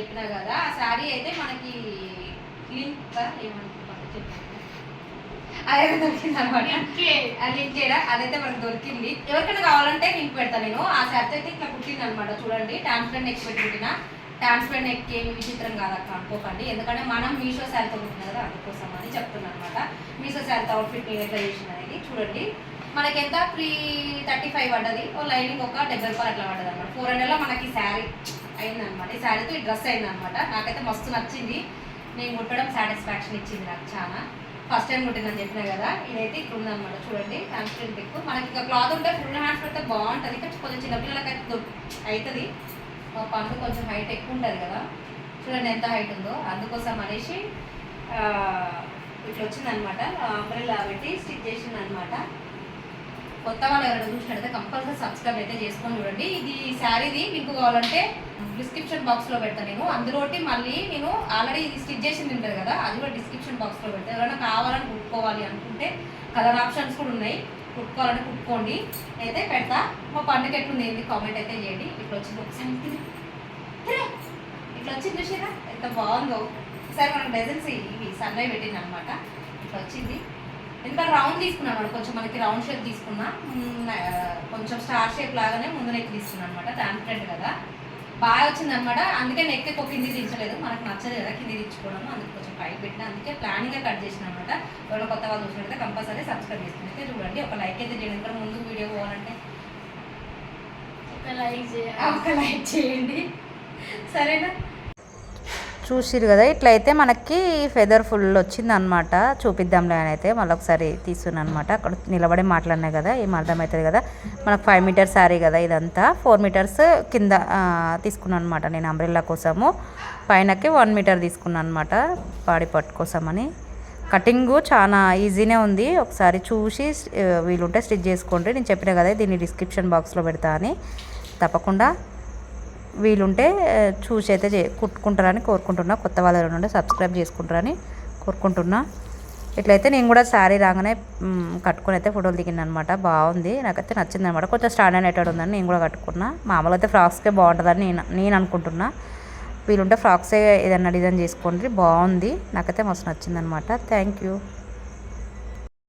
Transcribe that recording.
చెప్పినా కదా ఆ శారీ అయితే మనకి లింక్ దొరికింది అనమాట లింక్ అదైతే మనకు దొరికింది. ఎవరికైనా కావాలంటే లింక్ పెడతాను నేను. ఆ శారీ అయితే ఇట్లా కుట్టింది అనమాట చూడండి ట్రాన్స్పరెంట్ నెక్ పెట్టిన ట్యాన్స్ ఫ్రెండ్ నెక్ ఏమి విచిత్రం కాదక్క అనుకోకండి. ఎందుకంటే మనం మీషో శారీతో కుట్టిన కదా అందుకోసం అని చెప్తున్నా అనమాట మీషో శారీతో అవుట్ఫిట్ నేను ఎట్లా చేసిన అనేది చూడండి. మనకి ఎంత? ఫ్రీ థర్టీ ఫైవ్ పడ్డది. ఓ లైనింగ్ ఒక డెబ్బై రూపాయలు అట్లా పడ్డది అనమాట ఫోర్ హండ్రెడ్లో మనకి శారీ అయిందనమాట ఈ శారీతో ఈ డ్రెస్ అయిందనమాట నాకైతే మస్తు నచ్చింది. నేను కుట్టడం సాటిస్ఫాక్షన్ ఇచ్చింది నాకు చాలా ఫస్ట్ టైం కుట్టిందని చెప్పినా కదా ఇదైతే ఇక్కడ ఉందన్నమాట చూడండి ట్రాన్స్పరెంట్ ఎక్కువ మనకి క్లాత్ ఉంటే ఫుల్ హ్యాండ్స్ పెడితే బాగుంటుంది. కానీ కొంచెం చిన్నపిల్లలకి అయితే అవుతుంది మా పండు కొంచెం హైట్ ఎక్కువ ఉంటుంది కదా. చూడండి ఎంత హైట్ ఉందో. అందుకోసం అనేసి ఇట్లా వచ్చిందనమాట అంబ్రెల్లా పెట్టి స్టిచ్ చేసిందనమాట కొత్త వాళ్ళు ఎవరైనా చూసినట్టయితే కంపల్సరీ సబ్స్క్రైబ్ అయితే చేసుకొని చూడండి. ఇది శారీది మీకు కావాలంటే డిస్క్రిప్షన్ బాక్స్లో పెడతాను నేను. అందులోటి మళ్ళీ నేను ఆల్రెడీ ఇది స్టిచ్ చేసింది ఉంటుంది కదా అది కూడా డిస్క్రిప్షన్ బాక్స్లో పెడతాను ఎవరైనా కావాలని కుట్టుకోవాలి అనుకుంటే కలర్ ఆప్షన్స్ కూడా ఉన్నాయి. కుట్టుకోవాలంటే కుట్టుకోండి. అయితే పెడతా. మా పండుగ ఎట్లుంది ఏంది? కామెంట్ అయితే చేయండి. ఇట్లా వచ్చింది ఒకసారి ఇట్లా వచ్చింది చూసారా? ఎంత బాగుందో. సరే మనం డజన్స్ ఇవి సన్నై పెట్టింది అనమాట ఇట్లా వచ్చింది. ఎంత రౌండ్ తీసుకున్నాను అనమాట కొంచెం మనకి రౌండ్ షేప్ తీసుకున్నా కొంచెం స్టార్ షేప్ లాగానే ముందు నెక్ తీసుకున్నాను అనమాట ట్రాన్స్పరెంట్ కదా. బాగా వచ్చింది అనమాట అందుకే నెక్ ఎక్కువ కింది దించలేదు. మనకు నచ్చదు కదా కింది దించుకోవడం అందుకు కొంచెం పైకి పెట్టిన. అందుకే ప్లానింగ్గా కట్ చేసిన అనమాట ఎవరైనా కొత్త వాళ్ళు చూసినట్టయితే కంపల్సరీ సబ్స్క్రైబ్ చేసుకుని అయితే చూడండి. ఒక లైక్ అయితే చేయండి. ఇంకా ముందు వీడియో పోవాలంటే. ఒక లైక్ చేయాలి. ఒక లైక్ చేయండి. సరేనా? చూసిరు కదా ఇట్లయితే మనకి ఫెదర్ ఫుల్ వచ్చింది అనమాట చూపిద్దాంలే అని అయితే మళ్ళీ ఒకసారి తీసుకున్నాను అనమాట అక్కడ నిలబడి మాట్లాడినా కదా ఏం అర్థమవుతుంది కదా. మనకు ఫైవ్ మీటర్స్ సారీ కదా ఇదంతా. ఫోర్ మీటర్స్ కింద తీసుకున్నాను అనమాట నేను అంబ్రెల్లా కోసము. పైనకి వన్ మీటర్ తీసుకున్నాను అనమాట పాడి పట్టు కోసమని. కటింగు చాలా ఈజీనే ఉంది. ఒకసారి చూసి వీలుంటే స్టిచ్ చేసుకోండి. నేను చెప్పిన కదా దీన్ని డిస్క్రిప్షన్ బాక్స్లో పెడతా అని. తప్పకుండా వీలుంటే చూసి అయితే చే కుట్టుకుంటారని కోరుకుంటున్నా. కొత్త వాళ్ళ నుండి సబ్స్క్రైబ్ చేసుకుంటారని కోరుకుంటున్నా. ఇట్లయితే నేను కూడా శారీ రాగానే కట్టుకుని కట్టుకొని అయితే ఫోటోలు దిగింది అనమాట బాగుంది. నాకైతే నచ్చింది అనమాట కొంచెం స్టాండర్డ్ అయ్యేటట్టు ఉందని నేను కూడా కట్టుకున్నా. మామూలుగా అయితే ఫ్రాక్స్కే బాగుంటుందని నేను నేను అనుకుంటున్నా. వీలుంటే ఫ్రాక్సే ఏదైనా డిజైన్ చేసుకోండి. బాగుంది. నాకైతే మస్తు నచ్చింది అనమాట థ్యాంక్ యూ.